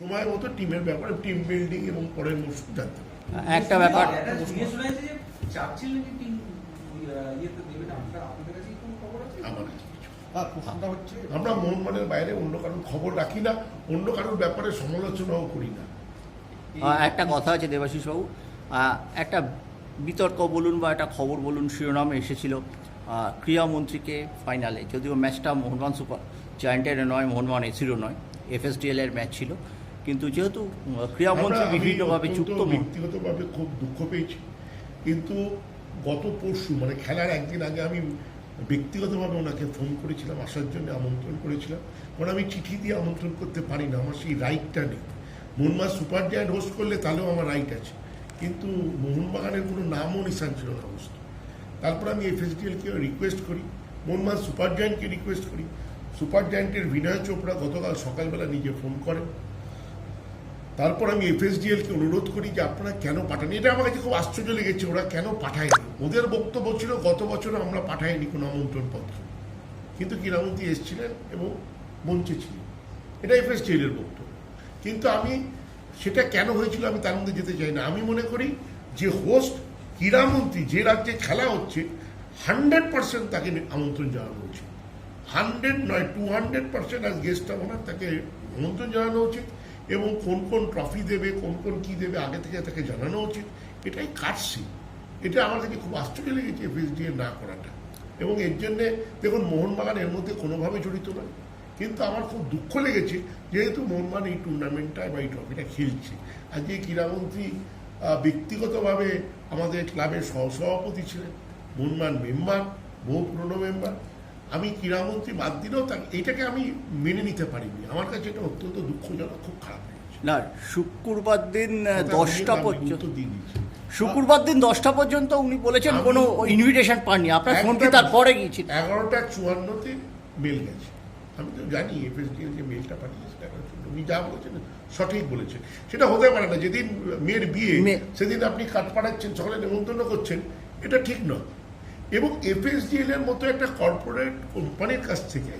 সময় মতো টিমের ব্যাপারে টিম বিল্ডিং এবং পরের মরশুম জানতে একটা ব্যাপার আমার মোহনবানের বাইরে অন্য কারোর খবর রাখি না অন্য কারোর ব্যাপারে সমালোচনাও করি না। আহ, একটা কথা আছে দেবাশিস বাবু একটা বিতর্ক বলুন বা একটা খবর বলুন শিরোনামে এসেছিল। ক্রীড়ামন্ত্রীকে ফাইনালে যদিও ম্যাচটা মোহনবাগান সুপার জায়ান্টের নয় মোহনবাগান এসিরও নয় এফএসডিএল এর ম্যাচ ছিল। কিন্তু যেহেতু ক্রীড়ামন্ত্রী বিভিন্নভাবে যুক্ত ব্যক্তিগতভাবে খুব দুঃখ পেয়েছি। কিন্তু গত পরশু মানে খেলার একদিন আগে আমি ব্যক্তিগতভাবে ওনাকে ফোন করেছিলাম আসার জন্য আমন্ত্রণ করেছিলাম। কারণ আমি চিঠি দিয়ে আমন্ত্রণ করতে পারি না আমার সেই রাইটটা নেই। মোহনবাগান সুপার জায়ান্ট হোস্ট করলে তাহলেও আমার রাইট আছে। কিন্তু মোহনবাগানের কোনো নামও নিশান ছিল না হোস্ট তারপর আমি এফএসডিএলকে রিকোয়েস্ট করি মোহনবাগান সুপার জায়ান্টকে রিকোয়েস্ট করি। সুপার জায়ান্টের বিনয় চোপড়া গতকাল সকালবেলা নিজে ফোন করেন তারপর আমি এফএসডিএলকে অনুরোধ করি যে আপনারা কেন পাঠান এটা আমার কাছে খুব আশ্চর্য লেগেছে, ওরা কেন পাঠায়নি? ওদের বক্তব্য ছিল, গত বছর আমরা পাঠাইনি কোনো আমন্ত্রণ পত্র। কিন্তু ক্রীড়ামন্ত্রী এসেছিলেন এবং মঞ্চে ছিলেন। এটা এফএসডিএল এর বক্তব্য। কিন্তু আমি সেটা কেন হয়েছিল আমি তার মধ্যে যেতে চাই না। আমি মনে করি যে হোস্ট ক্রীড়ামন্ত্রী যে রাজ্যে খেলা হচ্ছে হান্ড্রেড পার্সেন্ট তাকে আমন্ত্রণ জানানো উচিত। হান্ড্রেড নয় টু হান্ড্রেড পার্সেন্ট আজ গেস্ট ওনার তাকে আমন্ত্রণ জানানো উচিত। এবং কোন কোন ট্রফি দেবে, কোন কোন কি দেবে, আগে থেকে তাকে জানানো উচিত। এটাই কাটছি এটা আমার কাছে খুব আশ্চর্য লেগেছে এফএসডিএ না করাটা। এবং এর জন্যে দেখুন, মোহনবাগান এর মধ্যে কোনোভাবে জড়িত নয়। কিন্তু আমার খুব দুঃখ লেগেছে, যেহেতু মোহনবাগান এই টুর্নামেন্টটা বা এই ট্রফিটা খেলছে। আজকে ক্রীড়ামন্ত্রী ব্যক্তিগতভাবে আমাদের ক্লাবের সহসভাপতি ছিলেন, মোহনবাগান মেম্বার বহু পুরনো মেম্বার আমি ক্রীড়ামন্ত্রী বাদ দিলেও তা এইটাকে আমি মেনে নিতে পারিনি। আমার কাছে এটা অত্যন্ত দুঃখজনক খুব খারাপ লেগেছে। না শুক্রবার দিন দশটা পর্যন্ত দিয়ে দিয়েছি। শুক্রবার দিন দশটা পর্যন্ত উনি বলেছেন কোনো ইনভিটেশন পাননি। আপনার ফোনটি তারপরে গিয়েছিল। এগারোটা চুয়ান্নতে মেল গেছে। আমি তো জানি এফএসডিএল যে মেলটা পাঠিয়েছে। উনি যা বলেছেন সঠিক বলেছেন। সেটা হতে পারে না যেদিন মেয়ের বিয়ে সেদিন আপনি কাট পাঠাচ্ছেন সকালে নেমন্তন্ন করছেন এটা ঠিক নয়। এবং এফএসডিএল এর মতো একটা কর্পোরেট কোম্পানির কাছ থেকে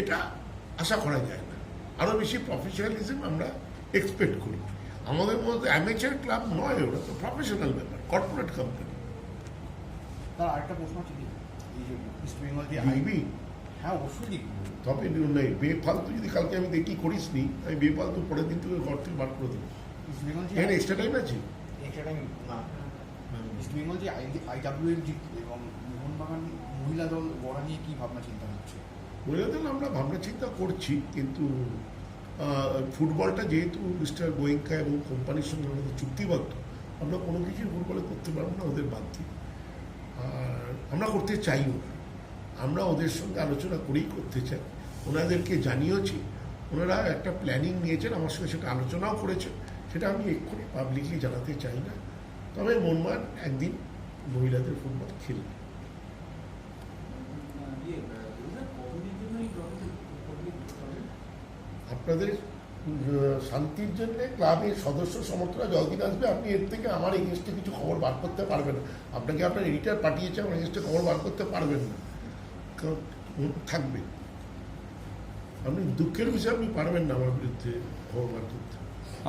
এটা আশা করা যায় না। আরও বেশি প্রফেশনালিজম আমরা এক্সপেক্ট করি। আমাদের মধ্যে অ্যামেচার ক্লাব নয় ওরা তো প্রফেশনাল ব্যাপার কর্পোরেট কোম্পানি তার আরেকটা প্রশ্ন দেখবি হ্যাঁ অবশ্যই তবে নেই। বেফালতু যদি কালকে আমি দেখি করিস নি আমি বেফালতু পরের দিন থেকে ঘর থেকে বার করে এখানে এক্সট্রা টাইম আছে? এক্সট্রা টাইম না। ইস্ট বেঙ্গল যে আইডাব্লিউএল জিত এবং মোহনবাগান মহিলা দল গড়া নিয়ে কি ভাবনা, চিন্তা হচ্ছে? বলে দিন আমরা ভাবনা, চিন্তা করছি, কিন্তু ফুটবলটা যেহেতু মিস্টার গোয়েঙ্কা এবং কোম্পানির সঙ্গে আমাদের চুক্তিবদ্ধ, আমরা কোনো কিছুই ফুটবলে করতে পারব না, ওদের বাদ দিয়ে। আর আমরা করতে চাইও না আমরা ওদের সঙ্গে আলোচনা করেই করতে চাই। ওনাদেরকে জানিয়েছি, ওনারা একটা প্ল্যানিং নিয়েছেন, আমার সঙ্গে সেটা আলোচনাও করেছেন, সেটা আমি এক্ষুনি পাবলিকলি জানাতে চাই না। তবে মনমান একদিন মহিলাদের ফুটবল খেলবে আপনাদের শান্তির জন্য ক্লাবের সদস্য সমর্থকরা যতদিন আসবে, আপনি এর থেকে আমার এগেনস্টে কিছু খবর বার করতে পারবেন না। আপনাকে আপনার এডিটার পাঠিয়েছে, আমার এগেনস্টে খবর বার করতে পারবেন না। থাকবে আপনি দুঃখের বিষয়ে, আপনি পারবেন না আমার বিরুদ্ধে খবর বার করতে।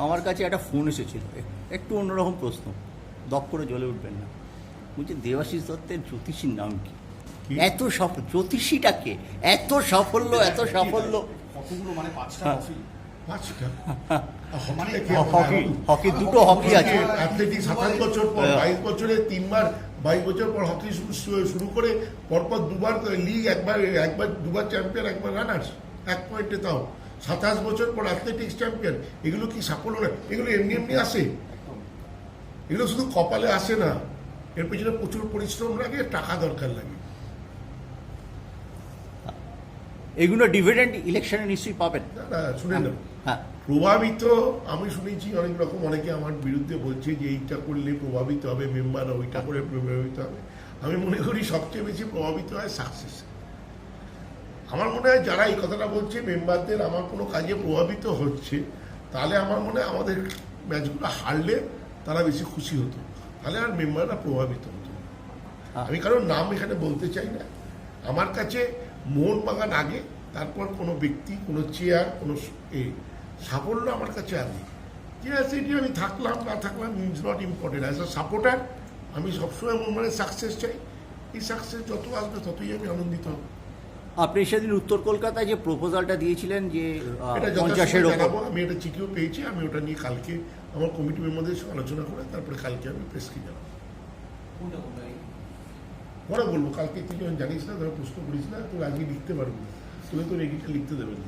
আমার কাছে একটা ফোন এসেছিল। একটু অন্যরকম প্রশ্ন। দপ করে জ্বলে উঠবেন না। বলছি দেবাশিস দত্তের জ্যোতিষীর নাম কি? এত সফল জ্যোতিষীটাকে এত সাফল্য এত সাফল্য। কতগুলো মানে পাঁচটা হ্যাঁ। মানে হকি হকি? দুটো হকি আছে। অ্যাথলেটিক্স সাতাশ বছর পর হ্যাঁ। বাইশ বছরে তিনবার বাইশ বছর পর হকি শুরু করে পরপর দুবার লিগ একবার একবার দুবার চ্যাম্পিয়ন একবার রানার্স এক পয়েন্টে তাও। সাতাশ বছর পর অ্যাথলেটিক্স চ্যাম্পিয়ন এগুলো কি সাফল্য? না এগুলো এমনি এমনি আসে? এগুলো শুধু কপালে আসে না। এর পেছনে প্রচুর পরিশ্রম লাগে টাকা দরকার লাগে। এগুলো ডিভিডেন্ড ইলেকশনে নিশ্চয়ই পাবেন। না না শুনে না হ্যাঁ। প্রভাবিত আমি শুনেছি অনেক রকম অনেকে আমার বিরুদ্ধে বলছে যে এইটা করলে প্রভাবিত হবে মেম্বার ওইটা করে প্রভাবিত হবে। আমি মনে করি সবচেয়ে বেশি প্রভাবিত হয় সাকসেস আমার মনে হয় যারা এই কথাটা বলছে মেম্বারদের আমার কোনো কাজে প্রভাবিত হচ্ছে তাহলে আমার মনে হয় আমাদের ম্যাচগুলো হারলে তারা বেশি খুশি হতো। তাহলে আর মেম্বাররা প্রভাবিত হতো। আমি কারোর নাম এখানে বলতে চাই না। আমার কাছে মোহনবাগান আগে তারপর কোনো ব্যক্তি কোনো চেয়ার কোনো এ সাফল্য আমার কাছে আগে এটি আমি থাকলাম না থাকলাম is not important as a supporter আমি সবসময় আমার মানে সাকসেস চাই। এই সাকসেস যত আসবে ততই আমি আনন্দিত হব। আপনি সেদিন উত্তর কলকাতায় যে প্রপোজালটা দিয়েছিলেন যে পঞ্চাশের আমি এটা চিঠিও পেয়েছি। আমি ওটা নিয়ে কালকে আমার কমিটি মেম্বারদের সঙ্গে আলোচনা করে তারপরে কালকে আমি প্রেসকে জানাব। পরে বলব কালকে তুই যখন জানিস না ধরো প্রশ্ন করিস না তোর আজকে লিখতে পারব তুমি তোর এডিটটা লিখতে দেবে না।